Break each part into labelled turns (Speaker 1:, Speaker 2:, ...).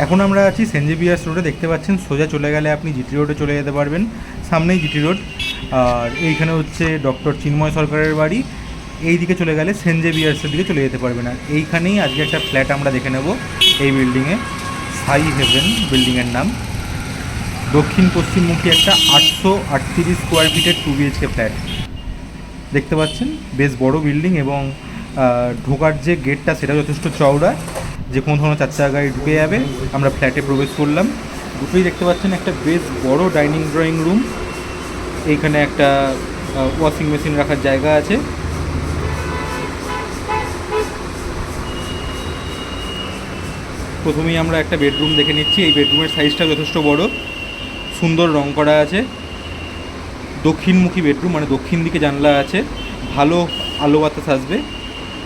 Speaker 1: এখন আমরা আছি সেন্ট জেভিয়ার্স রোডে দেখতে পাচ্ছেন, সোজা চলে গেলে আপনি জিটি রোডে চলে যেতে পারবেন। সামনেই জিটি রোড আর এইখানে হচ্ছে ডক্টর চিন্ময় সরকারের বাড়ি। এই দিকে চলে গেলে সেন্ট জেভিয়ার্সের দিকে চলে যেতে পারবেন। আর এইখানেই আজকে একটা ফ্ল্যাট আমরা দেখে নেব, এই বিল্ডিংয়ে সাই হেভেন বিল্ডিংয়ের নাম। দক্ষিণ পশ্চিমমুখী একটা আটশো আটত্রিশ স্কোয়ার ফিটের টু বিএইচকে ফ্ল্যাট দেখতে পাচ্ছেন, বেশ বড় বিল্ডিং এবং ঢোকার যে গেটটা সেটা যথেষ্ট চওড়া। যে কোনো ধরনের চার চাকা গাড়ি ঢুকে যাবে, আমরা ফ্ল্যাটে প্রবেশ করলাম। দুটোই দেখতে পাচ্ছেন, একটা বেশ বড় ডাইনিং ড্রয়িং রুম এইখানে একটা ওয়াশিং মেশিন রাখার জায়গা আছে। প্রথমেই আমরা একটা বেডরুম দেখে নিচ্ছি। এই বেডরুমের সাইজটা যথেষ্ট বড়। সুন্দর রং করা আছে। দক্ষিণমুখী বেডরুম মানে দক্ষিণ দিকে জানলা আছে। ভালো আলো বাতাস আসবে।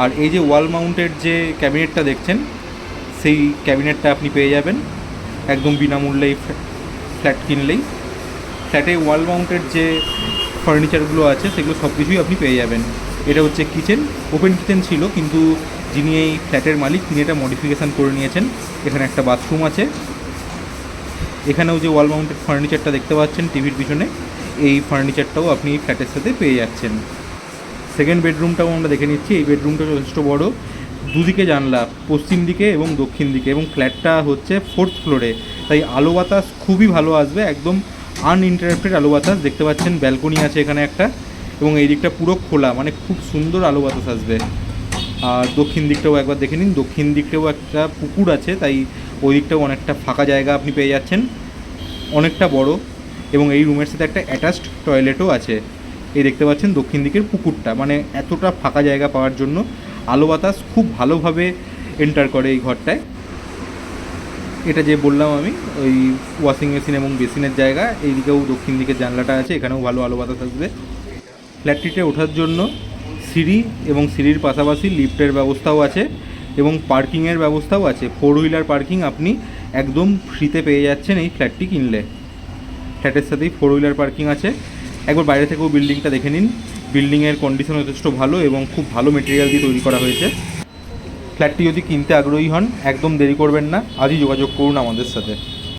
Speaker 1: আর এই যে ওয়াল মাউন্টেড যে ক্যাবিনেটটা দেখছেন সেই ক্যাবিনেটটা আপনি পেয়ে যাবেন। একদম বিনামূল্যেই ফ্ল্যাট কিনলেই। ফ্ল্যাটে ওয়াল মাউন্টেড যে ফার্নিচারগুলো আছে, সেগুলো সব কিছুই আপনি পেয়ে যাবেন। এটা হচ্ছে কিচেন, ওপেন কিচেন ছিল, কিন্তু যিনি এই ফ্ল্যাটের মালিক, তিনি এটা মডিফিকেশান করে নিয়েছেন। এখানে একটা বাথরুম আছে। এখানেও যে ওয়াল মাউন্টেড ফার্নিচারটা দেখতে পাচ্ছেন টিভির পিছনে, এই ফার্নিচারটাও আপনি ফ্ল্যাটের সাথে পেয়ে যাচ্ছেন। সেকেন্ড বেডরুমটাও আমরা দেখে নিচ্ছি। এই বেডরুমটা যথেষ্ট বড়। দুদিকে জানলা, পশ্চিম দিকে এবং দক্ষিণ দিকে এবং ফ্ল্যাটটা হচ্ছে ফোর্থ ফ্লোরে তাই আলো বাতাস খুবই ভালো আসবে, একদম আনইন্টারাপ্টেড আলো বাতাস দেখতে পাচ্ছেন ব্যালকনি আছে এখানে একটা এবং এই দিকটা পুরো খোলা মানে খুব সুন্দর আলো বাতাস আসবে। আর দক্ষিণ দিকটাও একবার দেখে নিন, দক্ষিণ দিকটাও একটা পুকুর আছে, তাই ওই দিকটাও অনেকটা ফাঁকা জায়গা আপনি পেয়ে যাচ্ছেন, অনেকটা বড় এবং এই রুমের সাথে একটা অ্যাটাচড টয়লেটও আছে। এই দেখতে পাচ্ছেন দক্ষিণ দিকের পুকুরটা মানে এতটা ফাঁকা জায়গা পাওয়ার জন্য আলো বাতাস খুব ভালোভাবে এন্টার করে এই ঘরটায়। এটা যে বললাম আমি, ওই ওয়াশিং মেশিন এবং বেসিনের জায়গা, এইদিকেও দক্ষিণ দিকের জানলাটা আছে, এখানেও ভালো আলো বাতাস আসবে। ফ্ল্যাটটিতে ওঠার জন্য সিঁড়ি এবং সিঁড়ির পাশাপাশি লিফটের ব্যবস্থাও আছে এবং পার্কিংয়ের ব্যবস্থাও আছে। ফোর হুইলার পার্কিং আপনি একদম ফ্রিতে পেয়ে যাচ্ছেন এই ফ্ল্যাটটি কিনলে। ফ্ল্যাটের সাথেই ফোর হুইলার পার্কিং আছে। একবার বাইরে থেকেও বিল্ডিংটা দেখে নিন। বিল্ডিংয়ের কন্ডিশন যথেষ্ট ভালো এবং খুব ভালো মেটেরিয়াল দিয়ে তৈরি করা হয়েছে। ফ্ল্যাটটি যদি কিনতে আগ্রহী হন, একদম দেরি করবেন না। আজই যোগাযোগ করুন আমাদের সাথে।